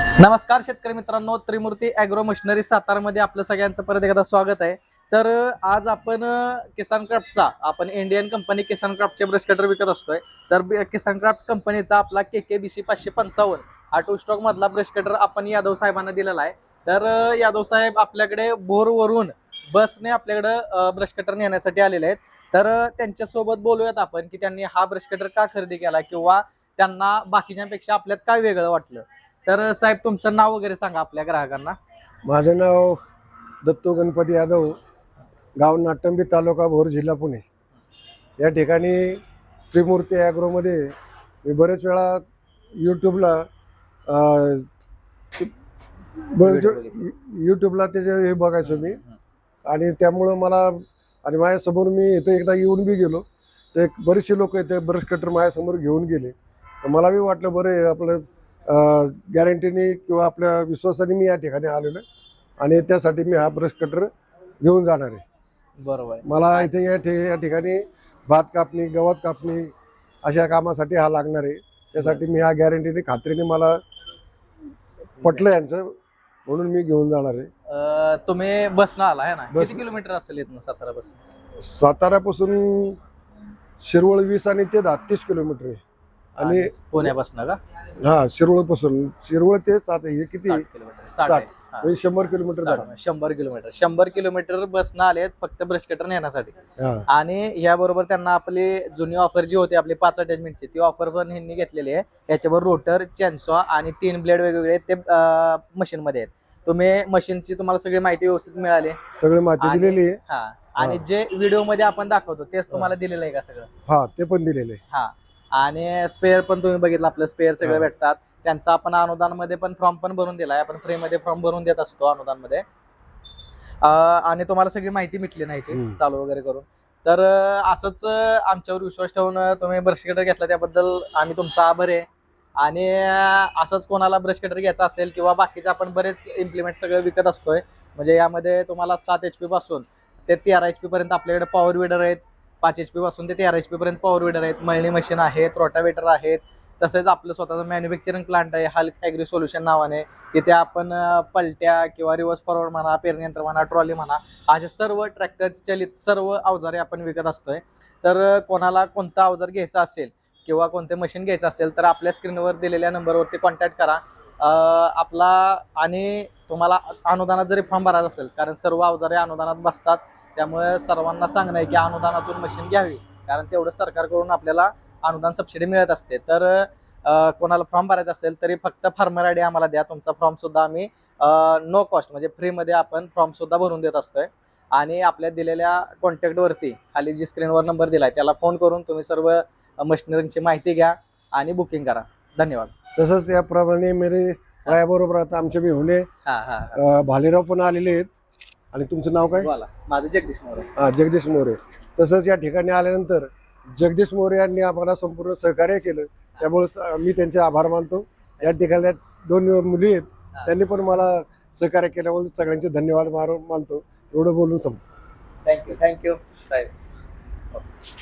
नमस्कार शेतकरी मित्रांनो त्रिमूर्ती अॅग्रो मशिनरी सातारामध्ये आपलं सगळ्यांचं परत एकदा स्वागत आहे. तर आज आपण किसान क्राफ्टचा आपण इंडियन कंपनी किसान क्राफ्टचे ब्रश कटर विकत असतोय. तर किसान क्राफ्ट कंपनीचा आपला के के बी सी पाचशे पंचावन्न हा टू स्टॉक मधला ब्रश कटर आपण यादव साहेबांना दिलेला आहे. तर यादव साहेब आपल्याकडे बोरवरून बसने आपल्याकडे ब्रश कटर नेण्यासाठी आलेले आहेत. तर त्यांच्यासोबत बोलूयात आपण की त्यांनी हा ब्रश कटर का खरेदी केला किंवा त्यांना बाकीच्यापेक्षा आपल्यात काय वेगळं वाटलं? तर साहेब तुमचं नाव वगैरे सांगा आपल्या ग्राहकांना. माझं नाव दत्तू गणपती यादव गाव नाटंबी तालुका भोर जिल्हा पुणे. या ठिकाणी त्रिमूर्ती ॲग्रोमध्ये मी बरेच वेळा यूट्यूबला अं, बरेच यूट्यूबला त्याचे हे बघायचो मी. आणि त्यामुळं मला आणि माझ्यासमोर मी इथं एकदा येऊन बी गेलो. तर एक बरेचसे लोक इथे ब्रश कटर माझ्यासमोर घेऊन गेले. तर मला बी वाटलं बरं आपलं गॅरंटीने किंवा आपल्या विश्वासाने मी या ठिकाणी आलेलो आहे. आणि त्यासाठी मी हा ब्रश कटर घेऊन जाणार आहे. बरोबर मला इथे या ठि या ठिकाणी भात कापणी गवत कापणी अशा कामासाठी हा लागणार आहे. त्यासाठी मी हा गॅरंटीने खात्रीने मला पटलं यांचं म्हणून मी घेऊन जाणार आहे. अं, तुम्ही बसनं आला आहे ना? बस- किती किलोमीटर असेल इथनं सातारा बस? साताऱ्यापासून शिरवळ वीस आणि ते दहा तीस किलोमीटर आहे. आणि पुण्यापासून का? हा शिरवळपासून शिरवळ ते सात हे किती? साठ किलोमीटर. साठ साठ. आहे. हा. म्हणजे शंभर किलोमीटर साठ. शंभर किलोमीटर. शंभर किलोमीटर बसनं आलेत फक्त ब्रश कटर नेण्यासाठी. हा. आणि याबरोबर त्यांना आपली जुनी ऑफर जी होती आपली पाच अटॅचमेंटची ती ऑफर पण ह्यांनी घेतलेली आहे. याच्यावर रोटर चॅन्सॉ आणि तीन ब्लेड वेगवेगळे आहेत. ते मशीन मध्ये आहेत. तुम्ही मशीनची तुम्हाला सगळी माहिती व्यवस्थित मिळाली. सगळी माहिती आणि- दिलेली आहे. हा. आणि हा. जे व्हिडिओमध्ये आपण दाखवतो तेच तुम्हाला दिलेलं आहे का सगळं? हा ते पण दिलेले आहे. हा. आणि स्पेअर पण तुम्ही बघितलं आपलं स्पेअर सगळे. भेटतात. त्यांचा आपण अनुदानमध्ये पण फॉर्म पण भरून दिलाय. आपण फ्रीमध्ये फॉर्म भरून देत असतो अनुदानमध्ये. अं, आणि तुम्हाला सगळी माहिती मिटली नाही. चालू वगैरे करून. तर असंच आमच्यावर विश्वास ठेवून तुम्ही ब्रश कटर घेतला त्याबद्दल आम्ही तुमचा आभार आहे. आणि असंच कोणाला ब्रश कटर घ्यायचा असेल किंवा बाकीचे आपण बरेच इम्प्लिमेंट सगळं विकत असतोय. म्हणजे यामध्ये तुम्हाला सात एच पी पासून ते तेरा एच पी पर्यंत आपल्याकडे पॉवर विडर आहेत. पाच एच पी पासून ते तेरा एच पी पर्यंत पॉवर विडर आहेत मळणी मशीन आहेत रोटावेटर आहेत तसेच आपलं स्वतःचं मॅन्युफॅक्चरिंग प्लांट आहे हल्क ॲग्री सोल्युशन नावाने. तिथे आपण पलट्या किंवा रिव्हर्स फॉरवर्ड म्हणा पेरणी यंत्र म्हणा ट्रॉली म्हणा असे सर्व ट्रॅक्टर चलित सर्व अवजारे आपण विकत असतोय. तर कोणाला कोणतं अवजार घ्यायचा असेल किंवा कोणते मशीन घ्यायचं असेल तर आपल्या स्क्रीनवर दिलेल्या नंबरवरती कॉन्टॅक्ट करा. आपला आणि तुम्हाला अनुदानात जरी फॉर्म भरायचा असेल कारण सर्व अवजारे अनुदानात बसतात त्यामुळे सर्वांना सांगणं आहे की अनुदानातून मशीन घ्यावी. कारण तेवढं सरकारकडून आपल्याला अनुदान सबसिडी मिळत असते. तर कोणाला फॉर्म भरायचा असेल तरी फक्त फार्मर आय डी आम्हाला द्या. तुमचा फॉर्म सुद्धा आम्ही नो कॉस्ट म्हणजे फ्रीमध्ये आपण फॉर्म सुद्धा भरून देत असतोय. आणि आपल्या दिलेल्या कॉन्टॅक्टवरती खाली जी स्क्रीनवर नंबर दिलाय त्याला फोन करून तुम्ही सर्व मशिनरीची माहिती घ्या आणि बुकिंग करा. धन्यवाद. तसंच याप्रमाणे मेरे वयाबरोबर आता आमचे हा हा हा. अं, भालेराव पण आलेले आहेत. आणि तुमचं नाव काय? माझं जगदीश मोरे. हा जगदीश मोरे. तसंच या ठिकाणी आल्यानंतर जगदीश मोरे यांनी आम्हाला संपूर्ण सहकार्य केलं. त्यामुळे मी त्यांचे आभार मानतो. या ठिकाणी दोन मुली आहेत त्यांनी पण मला सहकार्य केल्याबद्दल सगळ्यांचे धन्यवाद मानतो. एवढं बोलून समजतो थँक्यू थँक्यू साहेब.